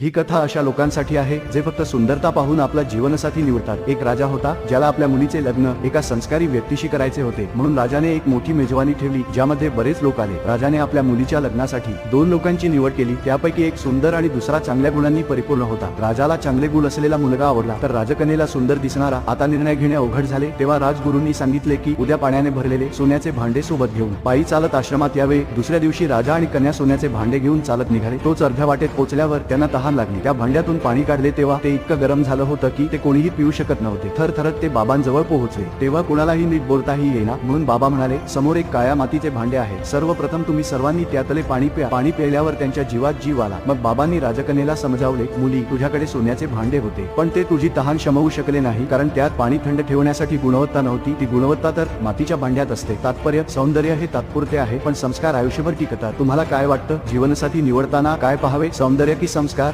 ही कथा अशा लोकांसाठी आहे जे फक्त सुंदरता पाहून आपला जीवनसाथी निवडतात. एक राजा होता ज्याला आपल्या मुलीचे लग्न एका संस्कारी व्यक्तीशी करायचे होते. म्हणून राजाने एक मोठी मेजवानी ठेवली ज्यामध्ये बरेच लोक आले. राजाने आपल्या मुलीच्या लग्नासाठी दोन लोकांची निवड केली. त्यापैकी एक सुंदर आणि दुसरा चांगल्या गुणांनी परिपूर्ण होता. राजाला चांगले गुण असलेला मुलगा आवडला. तर राजकन्येला सुंदर दिसणारा आता निर्णय घेणे अवघड झाले तेव्हा राजगुरूंनी सांगितले की उद्या पाण्याने भरलेले सोन्याचे भांडे सोबत घेऊन. पायी चालत आश्रमात यावे. दुसऱ्या दिवशी राजा आणि कन्या सोन्याचे भांडे घेऊन चालत निघाले. तोच अर्ध्या वाटेत पोचल्यावर त्यांना तहान लागली. त्या भांड्यातून पाणी काढले तेव्हा ते इतकं गरम झालं होतं की ते कोणीही पिऊ शकत नव्हते. थरथरत ते बाबांजवळ पोहोचले. तेव्हा कुणालाही नीट बोलताही येईना. म्हणून बाबा म्हणाले समोर एक काळ्या मातीचे भांडे आहे सर्वप्रथम तुम्ही सर्वांनी त्यातले पाणी प्या. पाणी प्यायल्यावर त्यांच्या जीवात जीव आला. मग बाबांनी राजकन्याला समजावले मुली तुझ्याकडे सोन्याचे भांडे होते. पण ते तुझी तहान शमवू शकले नाही कारण त्यात पाणी थंड ठेवण्यासाठी गुणवत्ता नव्हती. ती गुणवत्ता तर मातीच्या भांड्यात असते. तात्पर्य सौंदर्य हे तात्पुरते आहे पण संस्कार आयुष्यभर टिकतात. तुम्हाला काय वाटतं? जीवनसाथी निवडताना काय पाहावे? सौंदर्य की संस्कार?